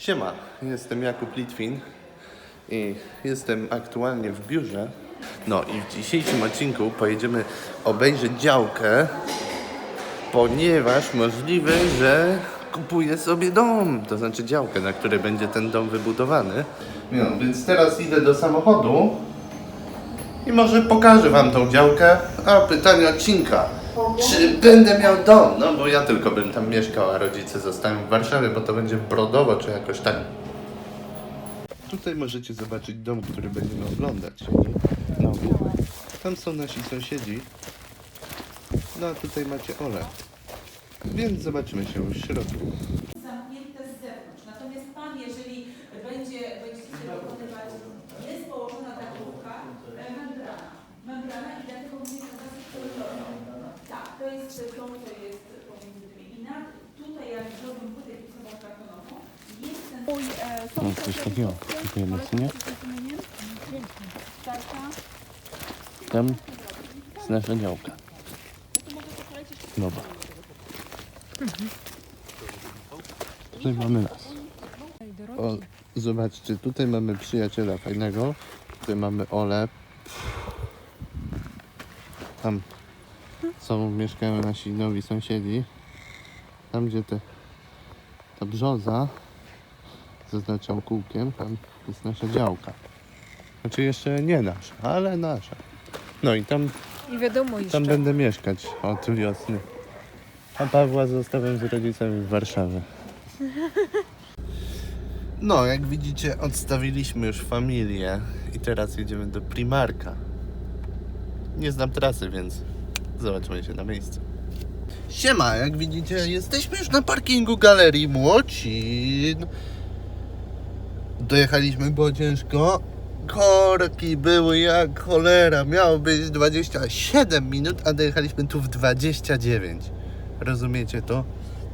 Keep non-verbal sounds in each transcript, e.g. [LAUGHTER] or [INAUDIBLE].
Siema, jestem Jakub Litwin i jestem aktualnie w biurze. No i w dzisiejszym odcinku pojedziemy obejrzeć działkę, ponieważ możliwe, że kupuję sobie dom, to znaczy działkę, na której będzie ten dom wybudowany. No, więc teraz idę do samochodu i może pokażę wam tą działkę. A pytanie odcinka. Czy będę miał dom? No bo ja tylko bym tam mieszkał, a rodzice zostają w Warszawie, bo to będzie w Brodowo czy jakoś tak. Tutaj możecie zobaczyć dom, który będziemy oglądać. No, tam są nasi sąsiedzi. No a tutaj macie Ole. Więc zobaczymy się w środku. zamknięte z zewnątrz. Natomiast Pan, jeżeli będzie, będziecie dokonywać, jest położona ta główka, e, membrana. Membrana i dlatego mówię, że zasyp kolorowy. Tak, to jest to, co jest pomiędzy tymi. I na, tutaj jak zrobię płytę gipsową kartonową, jest ten No, coś takiego. Kupujemy sobie. Tam jest nasza działka. Dobra. Tutaj mamy las. O, zobaczcie, tutaj mamy przyjaciela fajnego. Tutaj mamy Ole. Tam są, mieszkają nasi nowi sąsiedzi. Tam gdzie te, ta brzoza zaznaczał kółkiem, tam jest nasza działka. Znaczy jeszcze nie nasza, ale nasza. No i tam, I wiadomo jeszcze. tam będę mieszkać od wiosny. A Pawła zostawiam z rodzicami w Warszawie. [LAUGHS] No, jak widzicie, odstawiliśmy już familię i teraz jedziemy do Primarka. Nie znam trasy, więc zobaczymy się na miejscu. Siema, jak widzicie, jesteśmy już na parkingu Galerii Młocin. Dojechaliśmy, było ciężko. Korki były jak cholera. Miało być 27 minut, a dojechaliśmy tu w 29. Rozumiecie to?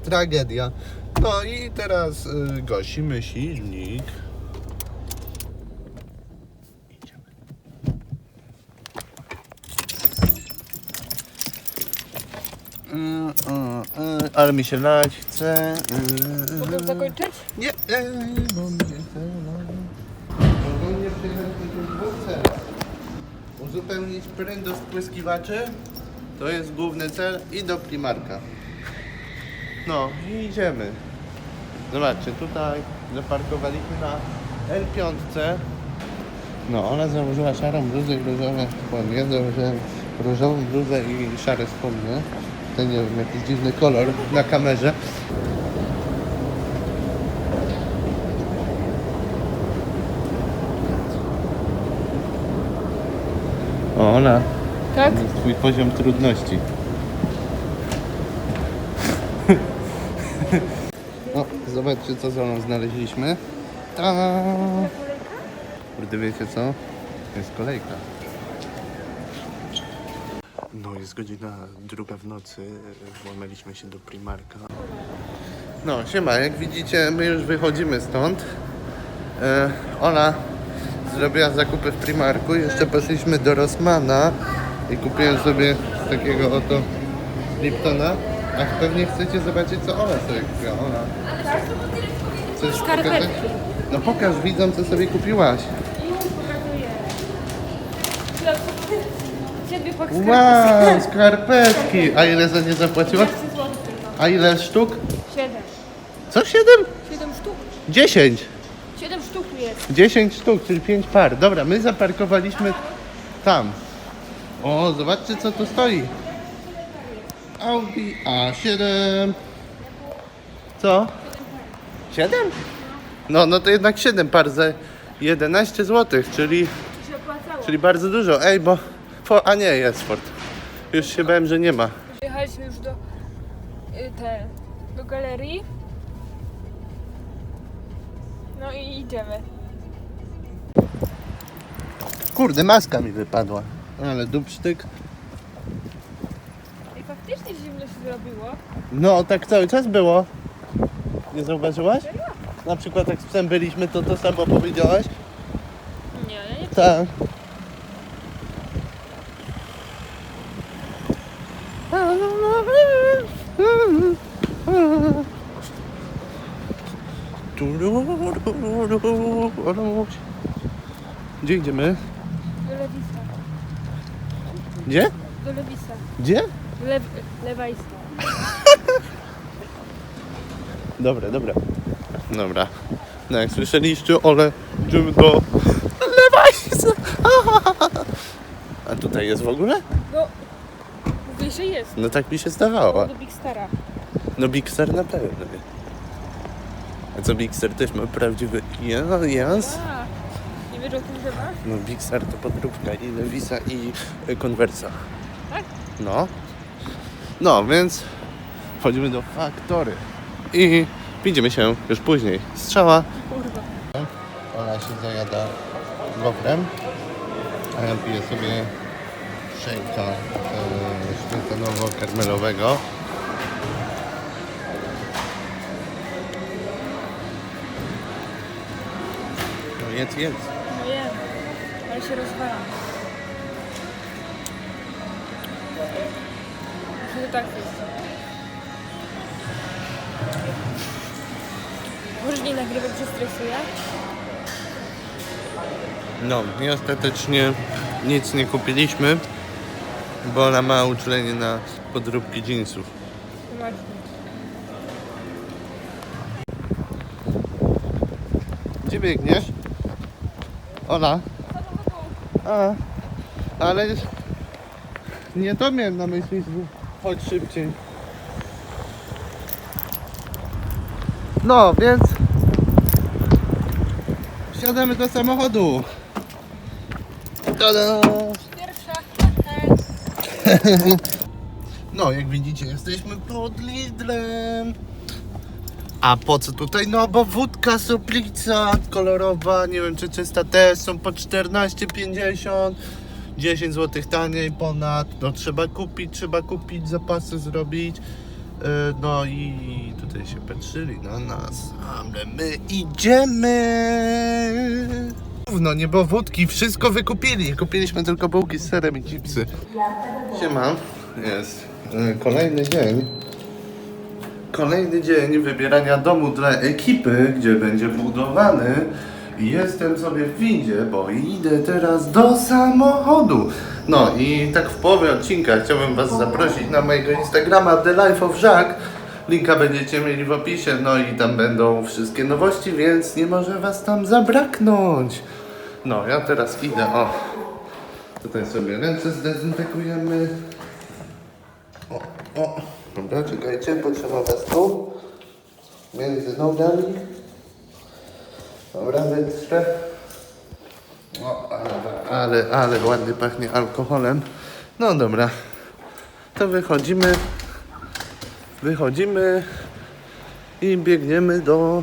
Tragedia. No i teraz y, gasimy silnik. Idziemy. Y, y, y, ale mi się lać chce. y, Mogę zakończyć? nie, e, bo mnie celowali. Ogólnie przyjechaliśmy tu w dwóch. Uzupełnić pręt do spłyskiwaczy, to jest główny cel, i do Primarka. No i idziemy. Zobaczcie, tutaj zaparkowaliśmy na L5. No, ona założyła szarą bluzę i różowe spodnie. Założyłem różową bluzę i szare spodnie. Ten nie wiem, jakiś dziwny kolor na kamerze. O, Ola, Tak? to jest twój poziom trudności. No, zobaczcie co z Olą znaleźliśmy. Ta. Kurde, wiecie co? Jest kolejka. Jest godzina druga w nocy. Włamaliśmy się do Primarka. No, siema, jak widzicie, my już wychodzimy stąd. E, Ola zrobiła zakupy w Primarku. Jeszcze poszliśmy do Rossmana i kupiłem sobie takiego oto Liptona. A pewnie chcecie zobaczyć, co Ola sobie kupiła. Ola. Chcesz pokazać? No pokaż widzom, co sobie kupiłaś. Wow, skarpetki! A ile za nie zapłaciłaś? A ile sztuk? Siedem. Co, siedem? Siedem sztuk. Dziesięć! Siedem sztuk tu jest. 10 sztuk, czyli 5 par. Dobra, my zaparkowaliśmy tam. O, zobaczcie co tu stoi. Audi A7. Co? 7? No, no to jednak 7 par za 11 zł, czyli, Się opłacało. czyli bardzo dużo. Ej, bo... A nie, jest Ford. Już się bałem, że nie ma. Jechaliśmy już do y, te, do galerii. No i idziemy. Kurde, maska mi wypadła. Ale dupsztyk. I faktycznie zimno się zrobiło. No, tak cały czas było. Nie zauważyłaś? Na przykład jak z psem byliśmy, to to samo powiedziałaś? Nie, ja nie. Tak. Gdzie idziemy? Do lewisa. Gdzie? Do lewisa. Gdzie? Lew, lewajsa. Dobra, dobra. Dobra. No jak słyszeliście, ale idziemy do Lewajsa. A tutaj jest w ogóle? No, mówię, że jest. No tak mi się zdawało. Do Big Stara. No Big Star na pewno. A co Big Star też ma prawdziwy ja- jazd? A, nie wiesz o tym, że masz? No Big Star to podróbka i Lewisa i y, Conversa. Tak? No. No, więc wchodzimy do faktory. I widzimy się już później. Strzała. Kurwa. Ona się zajada gofrem, a ja piję sobie szejka e, śmietanowo-karmelowego. Jedz, jedz. No wiem, ale się rozwalam. Że to tak jest. Możesz nie nagrywać, że stresuję? No i ostatecznie nic nie kupiliśmy, bo ona ma uczulenie na podróbki jeansów. Gdzie biegniesz? Ola? A, ale nie to miałem na myśli, chodź szybciej. No, więc wsiadamy do samochodu. Tada! Pierwsza. [LAUGHS] No, jak widzicie, jesteśmy pod Lidlem. A po co tutaj? No, bo wódka Soplica kolorowa, nie wiem czy czysta też, są po 14,50. 10 zł taniej ponad. No, trzeba kupić, trzeba kupić, zapasy zrobić. Yy, No i tutaj się patrzyli na nas, ale my idziemy. No nie było wódki, wszystko wykupili. Kupiliśmy tylko bułki z serem i chipsy. Siema, jest e, kolejny dzień. Kolejny dzień wybierania domu dla ekipy, gdzie będzie budowany. Jestem sobie w windzie, bo idę teraz do samochodu. No i tak w połowie odcinka chciałbym Was zaprosić na mojego Instagrama The Life of Jack. Linka będziecie mieli w opisie, no i tam będą wszystkie nowości, więc nie może Was tam zabraknąć. No, ja teraz idę, o. Tutaj sobie ręce zdezynfekujemy. O, o. Dobra, czekajcie, potrzeba was tu. Między nogami. Dobra, wytrze. O, ale, ale, ale ładnie pachnie alkoholem. No dobra. To wychodzimy. Wychodzimy i biegniemy do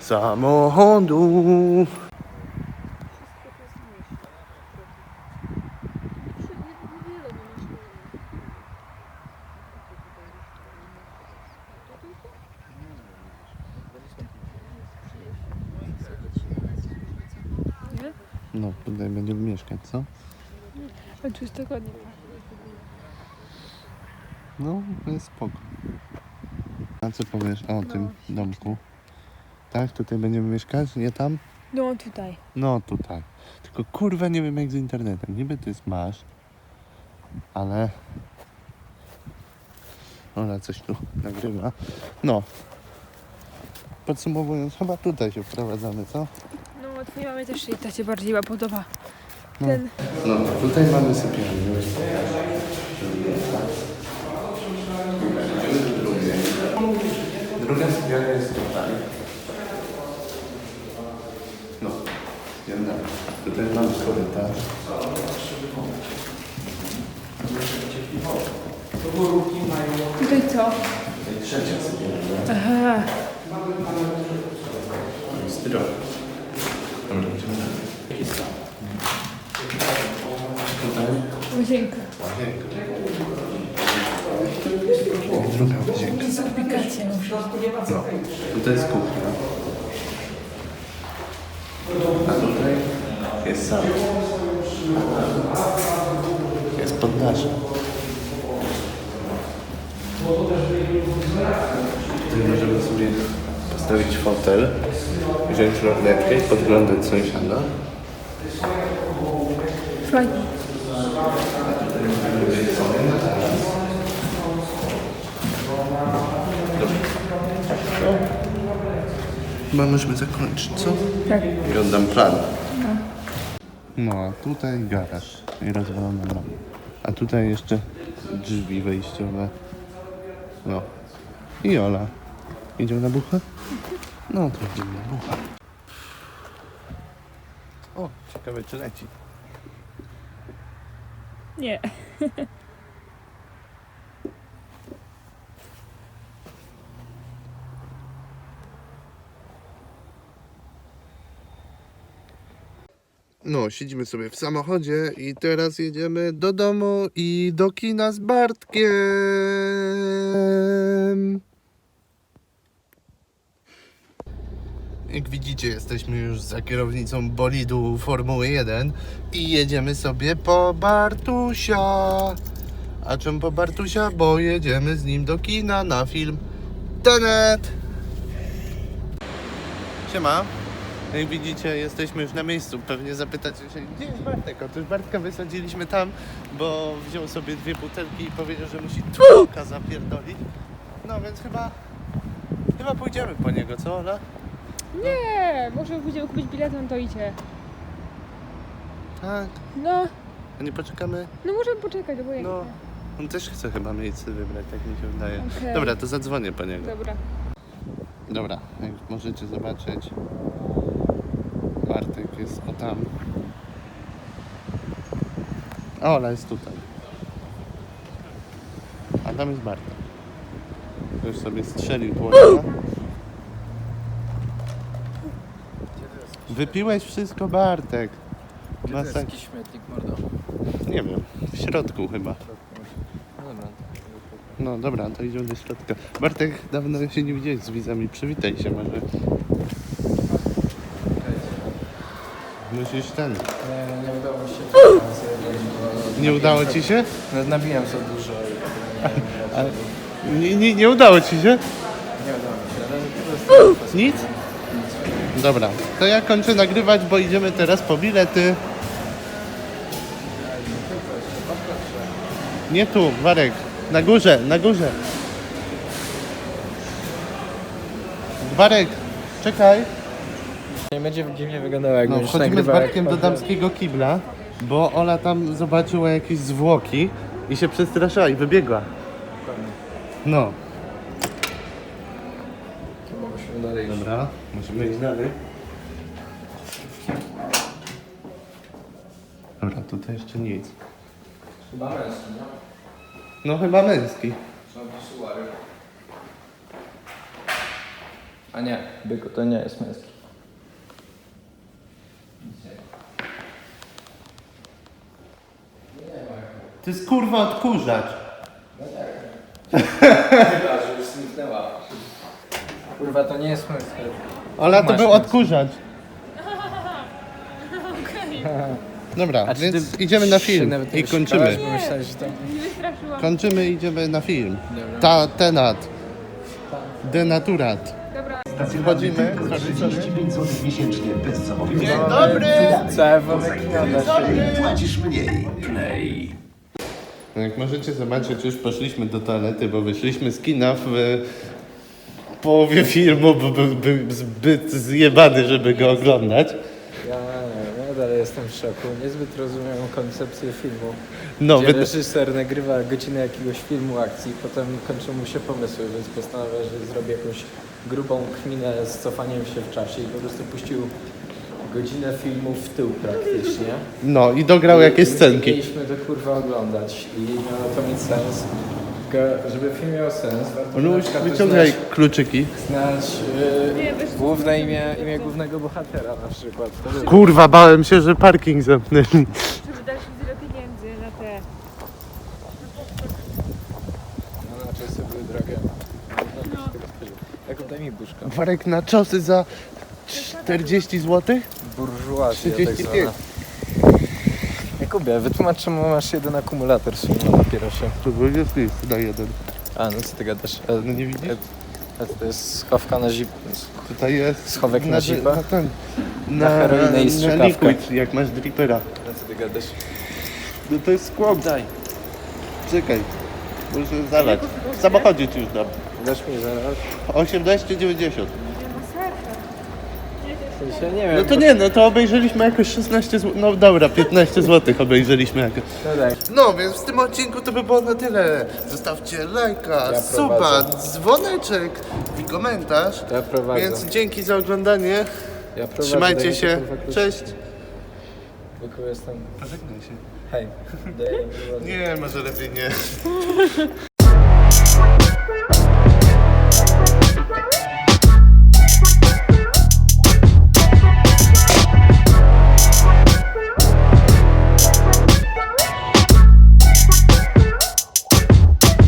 samochodu. Nie? No, tutaj będziemy mieszkać, co? A tu jest dokładnie. No, jest spoko. A co powiesz o tym domku? Tak, tutaj będziemy mieszkać, nie tam? No tutaj. No tutaj. Tylko kurwa nie wiem jak z internetem. Niby ty masz, ale... Ona coś tu nagrywa. No. Podsumowując, chyba tutaj się wprowadzamy, co? No twojej mamie też się ta się bardziej chyba podoba. No. Ten. No, tutaj mamy sypialnię. Druga sypialnia jest tutaj. No, idziemy dalej. Tutaj mamy korytarz. Tutaj co? Tutaj trzecia sypialnia. Aha. Zdrowo. Dobra, idziemy dalej. Tutaj Łazienka. łazienka. I druga łazienka. Z aplikacją. No, tutaj jest kuchnia. A tutaj jest salon. Jest poddasze. Możemy sobie postawić fotel wziąć lornetkę i podglądać sąsiada. Fajnie. Chyba możemy zakończyć, co? Tak. I oddam plan. No, a tutaj garaż i rozwalona brama. A tutaj jeszcze drzwi wejściowe. No. I Ola. Idziemy na buchę? No, to idziemy na buchę. O, ciekawe czy leci. Nie. No, siedzimy sobie w samochodzie i teraz jedziemy do domu i do kina z Bartkiem. Jak widzicie, jesteśmy już za kierownicą bolidu Formuły 1 i jedziemy sobie po Bartusia. A czym po Bartusia? Bo jedziemy z nim do kina na film Tenet. Siema. Jak widzicie, jesteśmy już na miejscu. Pewnie zapytacie się, gdzie jest Bartek? Otóż Bartka wysadziliśmy tam, bo wziął sobie dwie butelki i powiedział, że musi tłuka zapierdolić. No więc chyba, chyba pójdziemy po niego, co Ola? Nie, może pójdziemy kupić bilet, no to idzie. Tak. No, A nie poczekamy? no możemy poczekać, bo No. On też chce chyba miejsce wybrać, tak mi się wydaje. Okej. Dobra, to zadzwonię po niego. Dobra. Dobra, jak możecie zobaczyć, Bartek jest o tam. A Ola jest tutaj. A tam jest Bartek. Już sobie strzelił tłoczka. Wypiłeś wszystko, Bartek. Gdzie to jest jakiś śmietnik, mordo? Nie wiem, w środku chyba. No dobra. No dobra, to idziemy do środka. Bartek, dawno się nie widziałeś z widzami, przywitaj się może. Musisz ten. Nie, nie udało mi się Nie udało ci się? No, nabijam za dużo i nie, nie, nie udało ci się? nie udało mi się, ale po prostu... Nic? Dobra, to ja kończę nagrywać, bo idziemy teraz po bilety. Nie tu, Warek. Na górze, na górze. Warek, czekaj. Nie będzie dziwnie wyglądało, jak No, będziesz wchodzimy z nagrywał, jak Bartkiem do damskiego kibla, bo Ola tam zobaczyła jakieś zwłoki i się przestraszyła i wybiegła. No, Iść. dobra, musimy iść dalej. Dobra, tutaj jeszcze nic. Chyba męski, nie? No chyba męski. Są pisuary. A nie, byku, to nie jest męski. To jest kurwa odkurzacz. [LAUGHS] Chyba, że już zniknęła. Kurwa, to nie jest męski. Ola, to Masz był odkurzacz. [LAUGHS] Dobra, A czy więc ty idziemy na film nawet nie i kończymy. wyszukałeś, bo myślałeś, że to... Nie wystraszyłam. Kończymy i idziemy na film. Ta, tenat. Denaturat. Dobra. Wchodzimy. 35 zł miesięcznie bez Dzień zobowiązania. dobry! Całe dla siebie. Płacisz mniej. Play. No jak możecie zobaczyć, już poszliśmy do toalety, bo wyszliśmy z kina w połowie filmu, bo był, był zbyt zjebany, żeby go oglądać. Ja, dalej jestem w szoku. Niezbyt rozumiem koncepcję filmu. No, gdzie wy... reżyser nagrywa godzinę jakiegoś filmu akcji, potem kończą mu się pomysły, więc postanawia, że zrobi jakąś grubą kminę z cofaniem się w czasie i po prostu puścił godzinę filmu w tył praktycznie. no i dograł I- jakieś i scenki. Mieliśmy to kurwa oglądać i miało to mieć sens. Tylko, żeby film miał sens, warto No na przykład wyciągaj znać, kluczyki. znać yy, główne imię, imię głównego bohatera na przykład. Kurwa, bałem się, że parking zamknęli. żeby dać tyle pieniędzy na te. No, na czasy były drogie. No. Jak daj mi buszka. Warek na czosy za 40 zł? Burżuazja tak 35. zwana. Jakubie, wytłumacz czemu masz jeden akumulator w swoim papierosie. To 20 jest na jeden. A, no co ty gadasz? E, No nie widzisz? e, A to jest schowka na zip. Tutaj jest... Schowek na zipa? Na ten... Na heroinę i na strzykawkę. liquid, jak masz dripera. Na co ty gadasz? No to jest skłop, daj. Czekaj. Muszę zalać. W samochodzie ci już dam. Dasz mi zaraz? 18,90. W sensie nie wiem. No to nie, no to obejrzeliśmy jakoś 16 zł. No dobra, 15 zł obejrzeliśmy jakoś. No tak. No, więc w tym odcinku to by było na tyle. Zostawcie lajka, Ja suba, prowadzę. dzwoneczek i komentarz. Ja prowadzę. Więc dzięki za oglądanie. Ja prowadzę, Trzymajcie daję się. tylko faktycznie- Cześć. Tylko jestem. Pożegnaj się. Hej. Daję [LAUGHS] prowadzę. Nie, może lepiej nie.